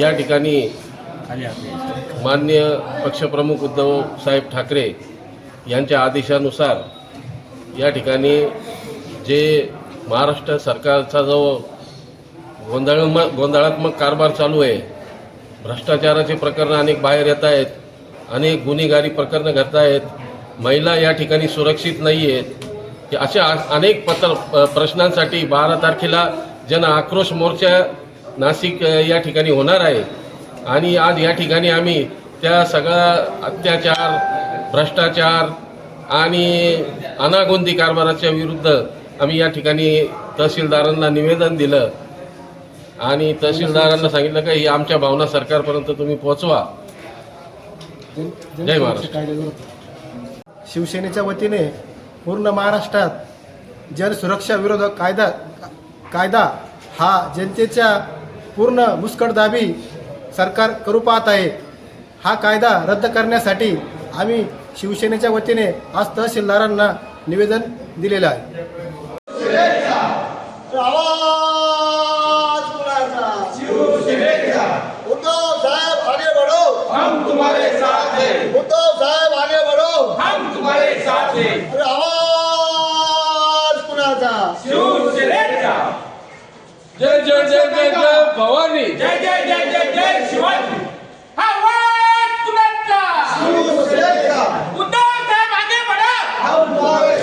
या ठिकाणी मान्य पक्षप्रमुख उद्धव साहेब ठाकरे यांच्या आदेशानुसार या ठिकाणी जे महाराष्ट्र सरकारचा जो गोंधळ गोंधळात्मक कारभार चालू आहे भ्रष्टाचाराचे प्रकरणं अनेक बाहेर येत आहेत अनेक गुन्हेगारी प्रकरणं घडत आहेत महिला या ठिकाणी सुरक्षित नाही आहेत अशा अनेक पत्र प्रश्नांसाठी बारा तारखेला जन आक्रोश मोर्चा नाशिक या ठिकाणी होणार आहे. आणि आज या ठिकाणी आम्ही त्या सगळ्या अत्याचार भ्रष्टाचार आणि अनागोंदी कारभाराच्या विरुद्ध आम्ही या ठिकाणी तहसीलदारांना निवेदन दिलं. आणि तहसीलदारांना सांगितलं का ही आमच्या भावना सरकारपर्यंत तुम्ही पोहोचवा. जय महाराष्ट्र. शिवसेनेच्या वतीने पूर्ण महाराष्ट्रात जनसुरक्षा विरोधक कायदा कायदा हा जनतेच्या पूर्ण मुस्कटदाबी सरकार करू पाहत आहे. हा कायदा रद्द करण्यासाठी आम्ही शिवसेनेच्या वतीने आज तहसीलदारांना निवेदन दिलेलं आहे. आवाज जय जय जय जय जय भवानी। जय जय जय जय जय शिवाजी। हा वाट कुणाचा उद्धव साहब आगे बढ़ो। हम तुम्हारे